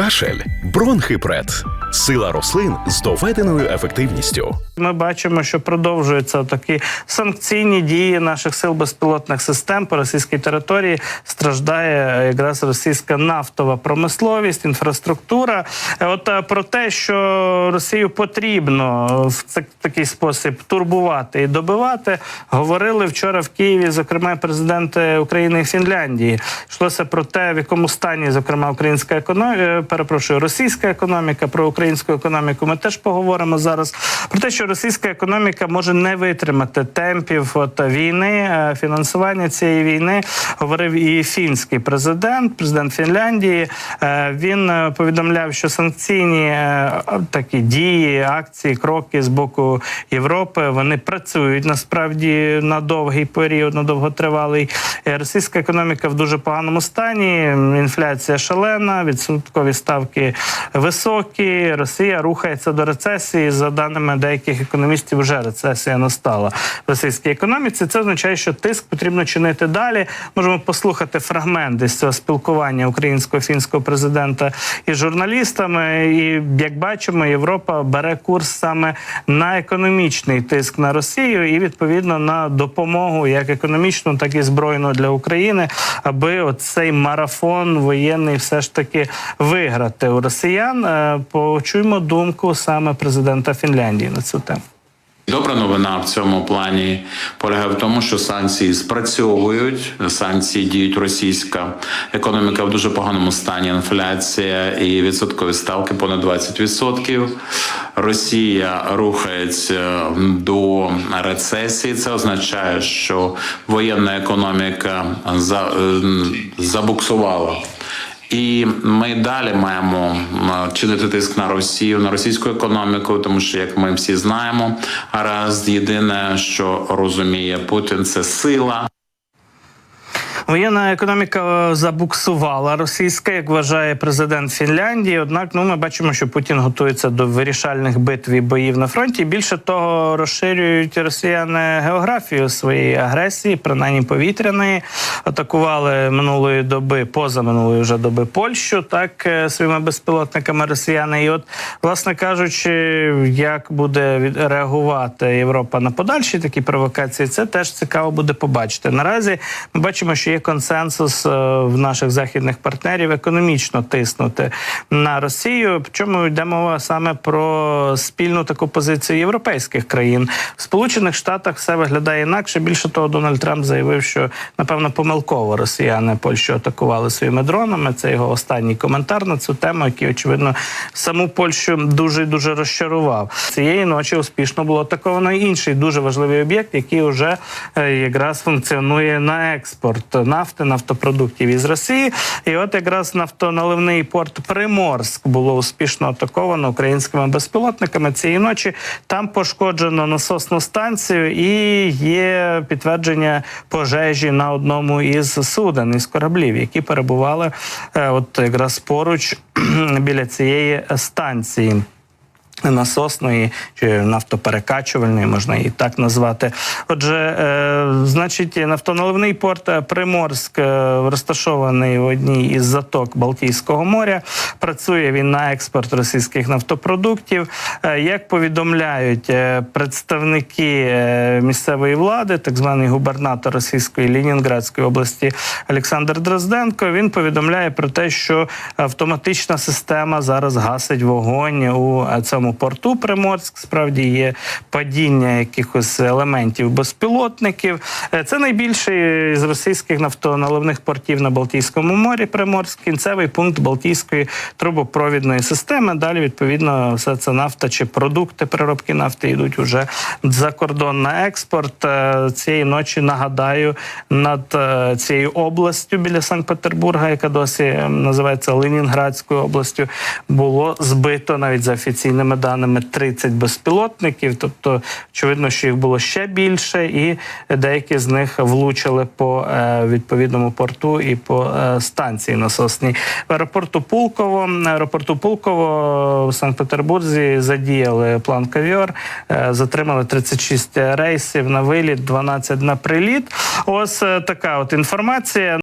кашель, бронхипред, сила рослин з доведеною ефективністю. Ми бачимо, що продовжуються такі санкційні дії наших сил безпілотних систем по російській території. Страждає якраз російська нафтова промисловість, інфраструктура. Е, От е, про те, що Росію потрібно в такий спосіб турбувати і добивати, говорили вчора в Києві, зокрема, президенти України і Фінляндії. Йшлося про те, в якому стані, зокрема, українська економіка, перепрошую, російська економіка, про українську економіку. Ми теж поговоримо зараз про те, що російська економіка може не витримати темпів от війни, е, фінансування цієї війни. Говорив і фінський президент, президент Фінляндії. Е, Він е, повідомляв, що санкційні такі дії, акції, кроки з боку Європи вони працюють насправді на довгий період, на довготривалий. Російська економіка в дуже поганому стані. Інфляція шалена, відсоткові ставки високі. Росія рухається до рецесії. За даними деяких економістів, вже рецесія настала в російській економіці. Це означає, що тиск потрібно чинити далі. Можемо послухати фрагмент із цього спілкування українського фінського президента із журналістами. І як бачимо, Європа бере курс саме на економічний тиск на Росію і відповідно на допомогу як економічну, так і збройну для України, аби оцей марафон воєнний все ж таки виграти у росіян. Е, Почуємо думку саме президента Фінляндії на цю тему. Добра новина в цьому плані полягає в тому, що санкції спрацьовують. Санкції діють російська економіка в дуже поганому стані. Інфляція і відсоткові ставки понад 20%. Росія рухається до рецесії. Це означає, що воєнна економіка за- е, забуксувала. І ми далі маємо чинити тиск на Росію, на російську економіку, тому що, як ми всі знаємо, раз єдине, що розуміє Путін, це сила. Воєнна економіка е, забуксувала російська, як вважає президент Фінляндії. Однак, ну ми бачимо, що Путін готується до вирішальних битв і боїв на фронті. Більше того, розширюють росіяни географію своєї агресії, принаймні повітряної. Атакували минулої доби, поза минулої вже доби Польщу, так е, своїми безпілотниками росіяни. І от, власне кажучи, як буде реагувати Європа на подальші такі провокації, це теж цікаво буде побачити. Наразі ми бачимо, що є консенсус е, в наших західних партнерів економічно тиснути на Росію. Причому йде мова саме про спільну таку позицію європейських країн. В Сполучених Штатах все виглядає інакше. Більше того, Дональд Трамп заявив, що напевно помилково росіяни Польщу атакували своїми дронами. Це його останній коментар на цю тему, який очевидно саму Польщу дуже дуже розчарував. Цієї ночі успішно було атаковано інший дуже важливий об'єкт, який вже е, якраз функціонує на експорт нафти, нафтопродуктів із Росії. І от якраз нафтоналивний порт Приморськ було успішно атаковано українськими безпілотниками цієї ночі. Там пошкоджено насосну станцію і є підтвердження пожежі на одному із суден із кораблів, які перебували е, от якраз поруч біля цієї станції. Насосної чи нафтоперекачувальної, можна її так назвати. Отже, е, значить, нафтоналивний порт Приморськ е, розташований в одній із заток Балтійського моря. Працює він на експорт російських нафтопродуктів. Е, як повідомляють е, представники е, місцевої влади, так званий губернатор російської Лінінградської області Олександр Дрозденко, він повідомляє про те, що автоматична система зараз гасить вогонь у е, цьому порту Приморськ. Справді є падіння якихось елементів безпілотників. Е, Це найбільший з російських нафтоналивних портів на Балтійському морі. Приморськ, кінцевий пункт Балтійської трубопровідної системи. Далі відповідно все це нафта чи продукти переробки нафти йдуть уже за кордон на експорт. Е, Цієї ночі нагадаю над е, цією областю біля Санкт-Петербурга, яка досі називається Ленінградською областю, було збито навіть за офіційними даними 30 безпілотників. Тобто, очевидно, що їх було ще більше, і деякі з них влучили по е, відповідному порту і по е, станції насосній. В аеропорту Пулково, аеропорту Пулково в Санкт-Петербурзі задіяли план кавіор, е, затримали 36 рейсів на виліт, 12 на приліт. Ось така от інформація.